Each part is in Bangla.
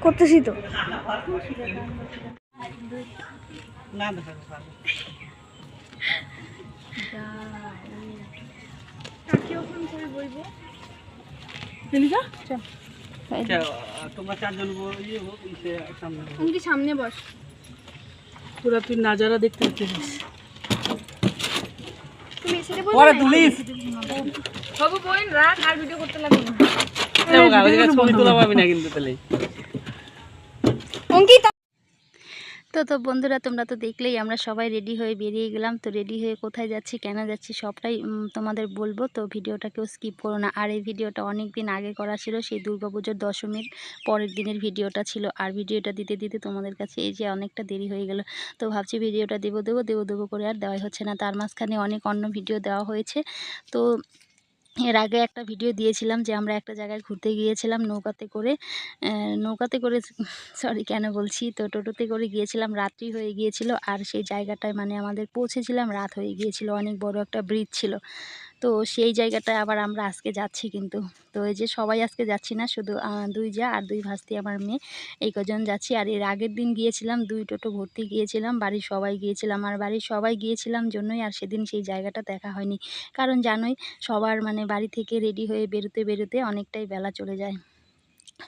করতেছি তো। না দেখা ভালো তোমরা চারজন বো- হোক, সামনে তুমি কি সামনে বস? তোরা তুই নাজারা দেখতে পাচ্ছিস। তুমি এসে পরে তুলিস রাখ আর ভিডিও করতে লাগবে না। ছবি তোলা পাবি না কিন্তু তাহলে। অঙ্কিতা। তো তো বন্ধুরা তোমরা তো দেখলেই আমরা সবাই রেডি হয়ে বেরিয়ে গেলাম। তো রেডি হয়ে কোথায় যাচ্ছি কেন যাচ্ছি সবটাই তোমাদের বলব। তো ভিডিওটা কেউ স্কিপ করো না। আর এই ভিডিওটা অনেক দিন আগে করা ছিল সেই দুর্গাপুজোর দশমীর পরের দিনের ভিডিওটা ছিল। আর ভিডিওটা দিতে দিতে তোমাদের কাছে এই যে অনেকটা দেরি হয়ে গেল। তো ভাবছি ভিডিওটা দেবো দেবো দেবো দেবো করে আর দেওয়াই হচ্ছে না। তার মাঝখানে অনেক অন্য ভিডিও দেওয়া হয়েছে। তো এর আগে একটা ভিডিও দিয়েছিলাম যে আমরা একটা জায়গায় ঘুরতে গিয়েছিলাম নৌকাতে করে নৌকাতে করে সরি কেন বলছি? তো টোটোতে করে গিয়েছিলাম, রাত্রি হয়ে গিয়েছিল আর সেই জায়গাটায় মানে আমাদের পৌঁছেছিলাম, রাত হয়ে গিয়েছিল, অনেক বড় একটা ব্রিজ ছিল। তো সেই জায়গাটায় আবার আমরা আজকে যাচ্ছি কিন্তু। তো এই যে সবাই আজকে যাচ্ছি না, শুধু দুই যা আর দুই ভাস্তি আমার মেয়ে। এই কজন যাচ্ছি। আর এর আগের দিন গিয়েছিলাম, দুই টোটো ভর্তি গিয়েছিলাম, বাড়ির সবাই গিয়েছিলাম। আর বাড়ির সবাই গিয়েছিলাম জন্যই আর সেদিন সেই জায়গাটা দেখা হয়নি। কারণ জানোই, সবার মানে বাড়ি থেকে রেডি হয়ে বেরোতে বেরোতে অনেকটাই বেলা চলে যায়।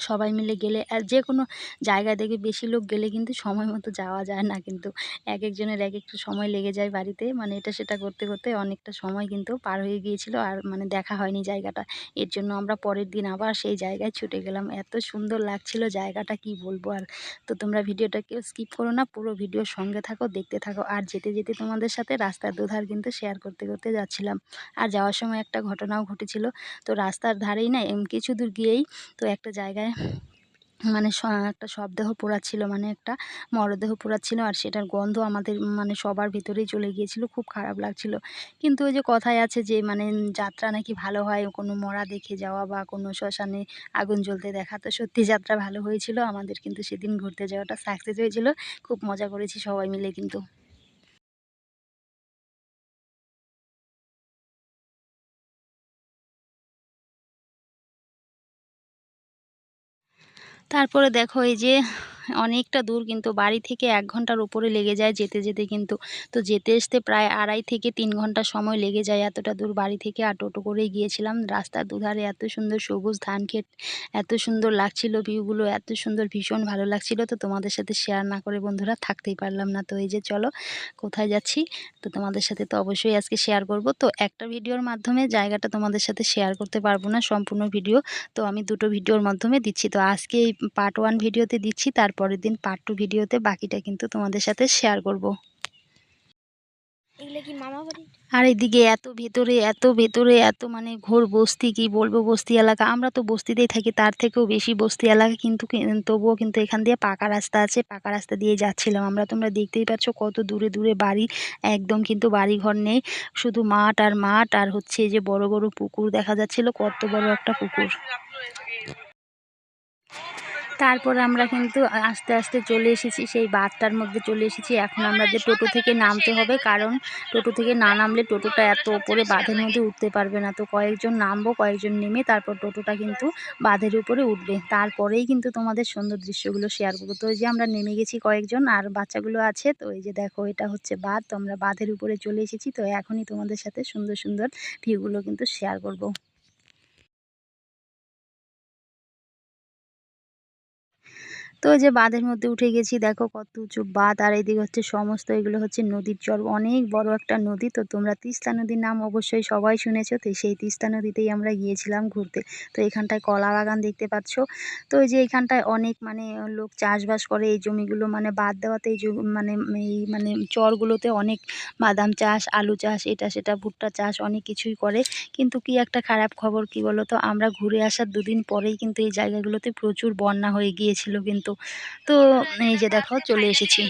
সবাই মিলে গেলে, আর যে কোনো জায়গায় দেখে বেশি লোক গেলে কিন্তু সময় মতো যাওয়া যায় না কিন্তু এক একজনের এক একটু সময় লেগে যায় বাড়িতে। মানে এটা সেটা করতে করতে অনেকটা সময় কিন্তু পার হয়ে গিয়েছিল আর মানে দেখা হয়নি জায়গাটা। এর জন্য আমরা পরের দিন আবার সেই জায়গায় ছুটে গেলাম। এত সুন্দর লাগছিল জায়গাটা কি বলব আর। তো তোমরা ভিডিওটা কেউ স্কিপ করো না, পুরো ভিডিওর সঙ্গে থাকো, দেখতে থাকো। আর যেতে যেতে তোমাদের সাথে রাস্তার দুধার কিন্তু শেয়ার করতে করতে যাচ্ছিলাম। আর যাওয়ার সময় একটা ঘটনাও ঘটেছিল। তো রাস্তার ধারেই না কিছু দূর গিয়েই তো একটা জায়গায় মানে একটা শবদেহ পোড়াচ্ছিল মানে একটা মরদেহ পোড়াচ্ছিল আর সেটার গন্ধ আমাদের মানে সবার ভিতরেই চলে গিয়েছিল, খুব খারাপ লাগছিল। কিন্তু ওই যে কথায় আছে যে মানে যাত্রা নাকি ভালো হয়, কোনো মরা দেখে যাওয়া বা কোনো শ্মশানে আগুন জ্বলতে দেখা তো সত্যি যাত্রা ভালো হয়েছিল। আমাদের কিন্তু সেদিন ঘুরতে যাওয়াটা সাকসেস হয়েছিল। খুব মজা করেছি সবাই মিলে কিন্তু। তারপরে দেখো এই যে অনেকটা দূর কিন্তু বাড়ি থেকে এক ঘণ্টার উপরে লেগে যায় যেতে যেতে কিন্তু। তো যেতে আসতে প্রায় আড়াই থেকে তিন ঘণ্টা সময় লেগে যায় এতটা দূর বাড়ি থেকে। আর টোটো করেই গিয়েছিলাম। রাস্তার দুধারে এত সুন্দর সবুজ ধান ক্ষেত, এত সুন্দর লাগছিল ভিউগুলো এত সুন্দর ভীষণ ভালো লাগছিল। তো তোমাদের সাথে শেয়ার না করে বন্ধুরা থাকতেই পারলাম না। তো এই যে চলো, কোথায় যাচ্ছি? তো তোমাদের সাথে তো অবশ্যই আজকে শেয়ার করব। তো একটা ভিডিওর মাধ্যমে জায়গাটা তোমাদের সাথে শেয়ার করতে পারব না, সম্পূর্ণ ভিডিও। তো আমি দুটো ভিডিওর মাধ্যমে দিচ্ছি। তো আজকে এই পার্ট ওয়ান ভিডিওতে দিচ্ছি। তারপরের দিন পার্ট টু ভিডিওতে বাকিটা কিন্তু তোমাদের সাথে শেয়ার করব। আর এদিকে এত ভেতরে এত ভেতরে এত মানে ঘোর বস্তি কি বলব বস্তি এলাকা। আমরা তো বস্তিতেই থাকি তার থেকেও বেশি বস্তি এলাকা কিন্তু তবুও কিন্তু এখান দিয়ে পাকা রাস্তা আছে পাকা রাস্তা দিয়ে যাচ্ছিলাম। আমরা তোমরা দেখতেই পাচ্ছ কত দূরে দূরে বাড়ি একদম কিন্তু বাড়ি ঘর নেই। শুধু মাঠ আর মাঠ আর হচ্ছে এই যে বড় বড় পুকুর দেখা যাচ্ছিল কত বড় একটা পুকুর। তারপর আমরা কিন্তু আস্তে আস্তে চলে এসেছি, সেই বাঁধটার মধ্যে চলে এসেছি। এখন আমাদের টোটো থেকে নামতে হবে, কারণ টোটো থেকে না নামলে টোটোটা এত ওপরে বাঁধের মধ্যে উঠতে পারবে না। তো কয়েকজন নামবো, কয়েকজন নেমে তারপর টোটোটা কিন্তু বাঁধের উপরে উঠবে। তারপরেই কিন্তু তোমাদের সুন্দর দৃশ্যগুলো শেয়ার করব। তো এই যে আমরা নেমে গেছি কয়েকজন, আর বাচ্চাগুলো আছে, তো এই যে দেখো এটা হচ্ছে বাঁধ, তো আমরা বাঁধের উপরে চলে এসেছি। তো এখনই তোমাদের সাথে সুন্দর সুন্দর ভিউগুলো কিন্তু শেয়ার করব। তো যে বাঁধের মধ্যে উঠে গেছি, দেখো কত উঁচু বাঁধ, আর এইদিকে হচ্ছে সমস্ত এগুলো হচ্ছে নদীর চর অনেক বড় একটা নদী। তো তোমরা তিস্তা নদীর নাম অবশ্যই সবাই শুনেছো, তো সেই তিস্তা নদীতেই আমরা গিয়েছিলাম ঘুরতে। তো এখানটায় কলা বাগান দেখতে পাচ্ছ। তো এই যে এখানটায় অনেক মানে লোক চাষবাস করে, এই জমিগুলো মানে বাদ দেওয়াতে এই মানে এই মানে চরগুলোতে অনেক বাদাম চাষ, আলু চাষ, এটা সেটা, ভুট্টা চাষ, অনেক কিছুই করে। কিন্তু কি একটা খারাপ খবর কি বলো তো আমরা ঘুরে আসার দুদিন পরেই কিন্তু এই জায়গাগুলোতে প্রচুর বন্যা হয়ে গিয়েছিল কিন্তু। তো এই যে দেখো চলে এসেছি।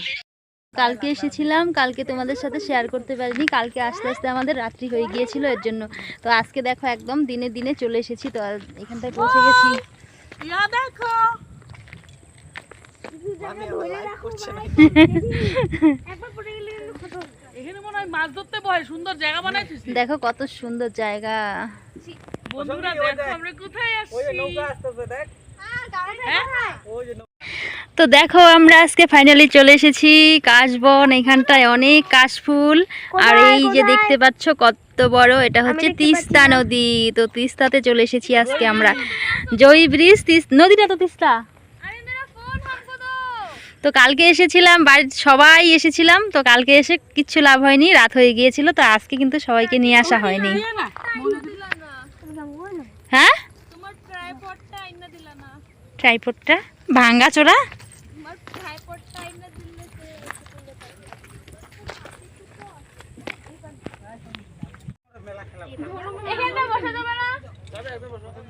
কালকে এসেছিলাম কালকে তোমাদের সাথে শেয়ার করতে পারিনি কালকে আস্তে আস্তে আমাদের রাত্রি হয়ে গিয়েছিল এর জন্য। তো আজকে দেখো একদম দিনে দিনে চলে এসেছি তো এখানটায় পৌঁছে গেছি। দেখো। একবার পড়ে গেলে কিন্তু ক্ষত হবে। এখানে মনে হয় মাছ ধরতে বয় সুন্দর জায়গা বানাইছিস দেখো কত সুন্দর জায়গা। বন্ধুরা দেখো আমরা কোথায় আসছি? তো দেখো আমরা আজকে ফাইনালি চলে এসেছি কাশবন। এখানটায় অনেক কাশফুল। আর এই যে দেখতে পাচ্ছ কত বড় এটা হচ্ছে তিস্তা নদী। তো তিস্তাতে চলে এসেছি আজকে আমরা। জয়ী ব্রিজ নদীটা তো তিস্তা। তো কালকে এসেছিলাম বাড়ির সবাই এসেছিলাম। তো কালকে এসে কিচ্ছু লাভ হয়নি রাত হয়ে গিয়েছিল তো আজকে কিন্তু সবাইকে নিয়ে আসা হয়নি। হ্যাঁ? তোমার ট্রাইপডটা আইনা দিলা না। ট্রাইপোডটা ভাঙ্গা চোরা তোমার ট্রাইপডটা আইনা দিলে এখানটা বসে যাবে না হ্যাঁ,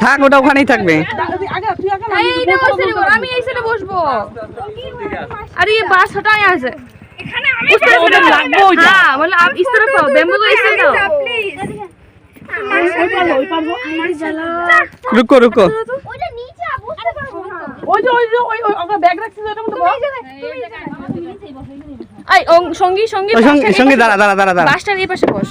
থাক ওটা ওখানেই থাকবে আমি এই সাইডে বসবো আরে এই বাসাটাই আছে রুকো রুকো সঙ্গী দাঁড়া দাঁড়া দাঁড়া দাঁড়া বাসটার এই পাশে বস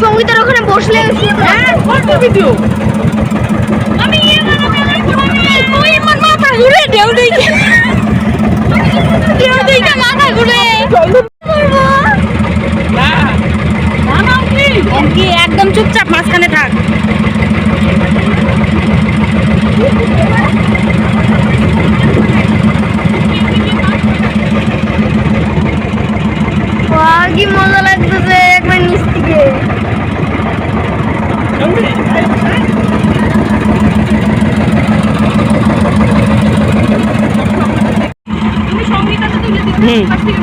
সঙ্গীতের ওখানে বসলে হ্যাঁ ভিডিও আমি ইয়ে তুই মন মাথা ঘুরে দেও দেখি। দেও দেখি মাথা ঘুরে। একদম চুপচাপ মাঝখানে থাক কি মজা লাগতেছে একবার নিচ থেকে তুমি সঙ্গীতাটা তুলে দিও হুম। পাশ থেকে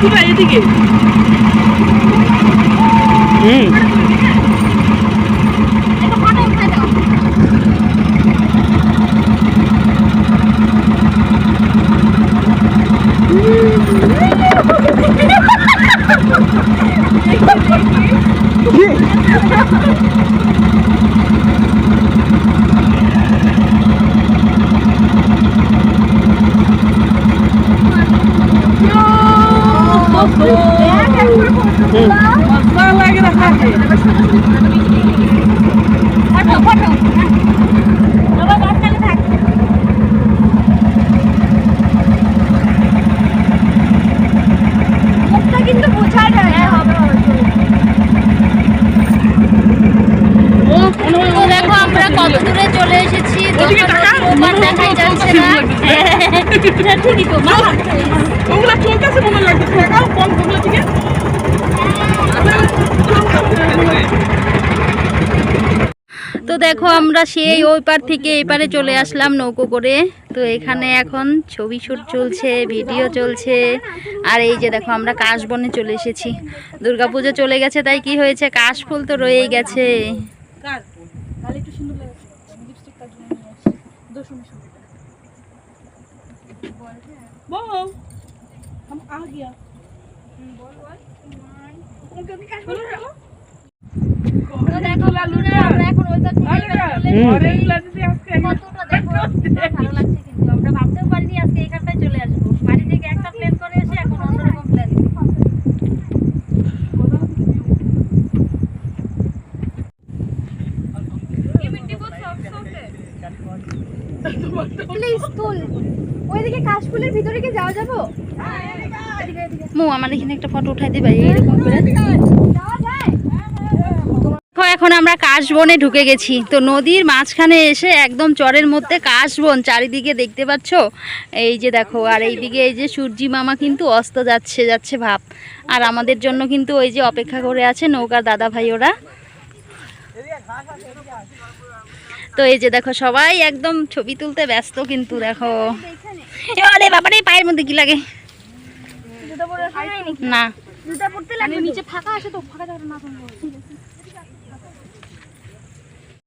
রঘুটা এদিকে হুম কিন্তু বোঝা যায় হ্যাঁ হবে তো দেখো আমরা কত দূরে চলে এসেছি ওপার দেখাই যাচ্ছে না তো দেখো, আমরা সেই ওই পার থেকে এই পারে চলে আসলাম নৌকো করে। তো এখানে এখন ছবি শ্যুট চলছে, ভিডিও চলছে। আর এই যে দেখো, আমরা কাশবনে চলে এসেছি। দুর্গাপুজো চলে গেছে, তাই কি হয়েছে? কাশফুল তো রয়েই গেছে। সুন্দর লাগছে লিপস্টিক তার জন্য নিয়ে আসছি দোষ মিশো বল हम आ गया बोल बोल उनके भी कैश बोल रहा তো দেখো বন্ধুরা আমরা এখন ওই পার থেকে এই পারে চলে হুম। এসেছি। কতটা দেখো ভালো লাগছে কিন্তু আমরা ভাবতেও পারিনি আজকে এখানটায় চলে আসবো বাড়ি থেকে একটা ওইদিকে কাশফুলের ভিতরে কি যাওয়া যাব? মু, আমার এখানে একটা ফটো উঠাই দিবা এইরকম করে। এখন আমরা কাশবনে ঢুকে গেছি। তো নদীর মাঝখানে এসে একদম চরের মধ্যে কাশবন, চারিদিকে দেখতে পাচ্ছ? এই যে দেখো, আর এইদিকে এই যে সূর্যি মামা কিন্তু অস্ত যাচ্ছে যাচ্ছে ভাব। আর আমাদের জন্য কিন্তু ওই যে অপেক্ষা করে আছে নৌকার দাদা ভাই ওরা। তো এই যে দেখো সবাই একদম ছবি তুলতে ব্যস্ত কিন্তু দেখো। আরে বাবারে পায়ের মধ্যে কি লাগে? না। জুতা পড়তে লাগে নিচে ফাঁকা আছে তো ফাঁকা না